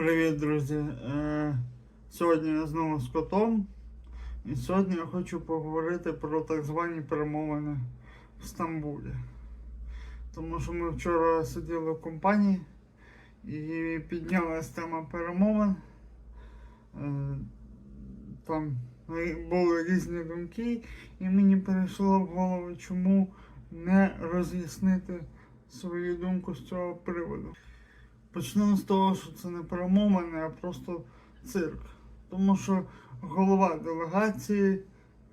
Привіт, друзі! Е, Сьогодні я знову з котом. І сьогодні я хочу поговорити про так звані перемовини в Стамбулі. Тому що ми вчора сиділи в компанії і піднялась тема перемовин. Е, Там були різні думки, і мені перейшло в голову, чому не роз'яснити свою думку з цього приводу. Почнемо з того, що це не перемовини, а просто цирк. Тому що голова делегації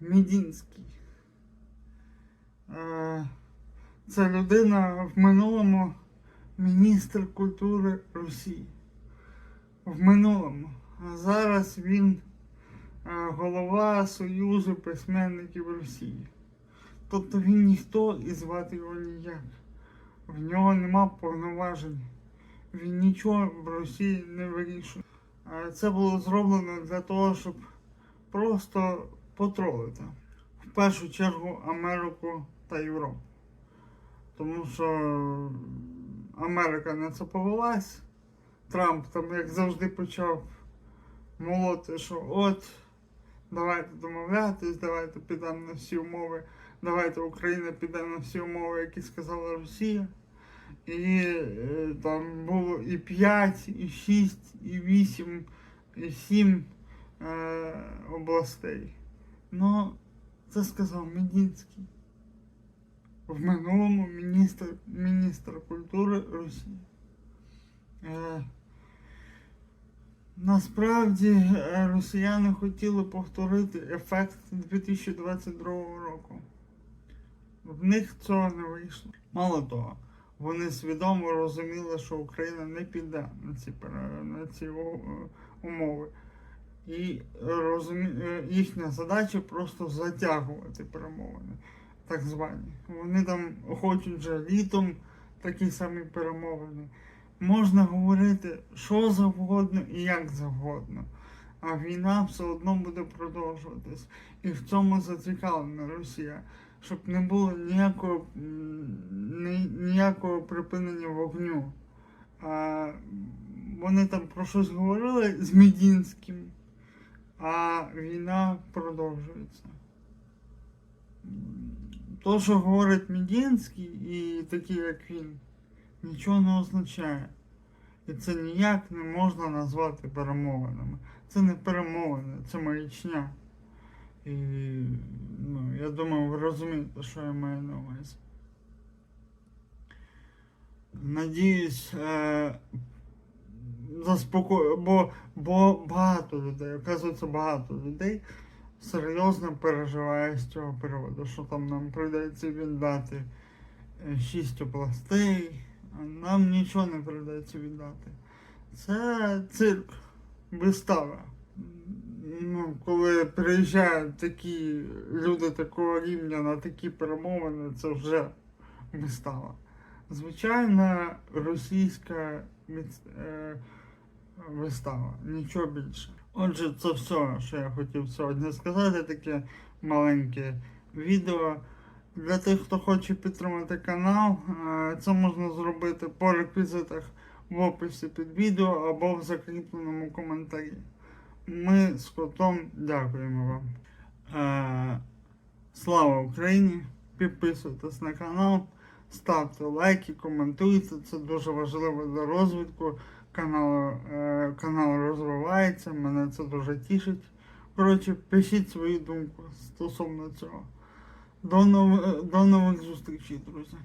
Мідінський. Е, Це людина в минулому міністр культури Росії. В минулому. А зараз він е, голова Союзу письменників Росії. Тобто він ніхто і звати його ніяк. В нього нема повноважень. Він нічого в Росії не вирішує. Це було зроблено для того, щоб просто потролити. В першу чергу Америку та Європу. Тому що Америка на це повелась. Трамп там, як завжди, почав молоти, що от, давайте домовлятись, давайте підемо на всі умови, давайте Україна піде на всі умови, які сказала Росія. І е, там було і 5, і 6, і 8, і 7 е, областей. Ну, це сказав Медінський. В минулому міністр, міністр культури Росії. Е, насправді е, росіяни хотіли повторити ефект 2022 року. В них цього не вийшло. Мало того, вони свідомо розуміли, що Україна не піде на ці, на ці умови. І розумі... е, їхня задача просто затягувати перемовини, так звані. Вони там хочуть вже літом такі самі перемовини. Можна говорити що завгодно і як завгодно. А війна все одно буде продовжуватись. І в цьому зацікавлена Росія, щоб не було ніякого, ніякого припинення вогню. А, вони там про щось говорили з Медінським, а війна продовжується. То, що говорить Медінський і такі, як він, нічого не означає. І це ніяк не можна назвати перемовинами. Це не перемовини, це маячня. І ну, я думаю, ви розумієте, що я маю на увазі. Надіюсь, е, заспокою, бо, бо багато людей, оказується, багато людей серйозно переживає з цього приводу, що там нам прийдеться віддати е, шість областей, а нам нічого не прийдеться віддати. Це цирк, вистава. Ну, коли приїжджають такі люди такого рівня на такі перемовини, це вже вистава. Звичайна російська е, вистава, нічого більше. Отже, це все, що я хотів сьогодні сказати, таке маленьке відео. Для тих, хто хоче підтримати канал, е, це можна зробити по реквізитах в описі під відео або в закріпленому коментарі. Ми з котом дякуємо вам. Е, Слава Україні! Підписуйтесь на канал, ставте лайки, коментуйте. Це дуже важливо для розвитку. Канал, е, канал розвивається, мене це дуже тішить. Коротше, пишіть свою думку стосовно цього. До нових, до нових зустрічей, друзі.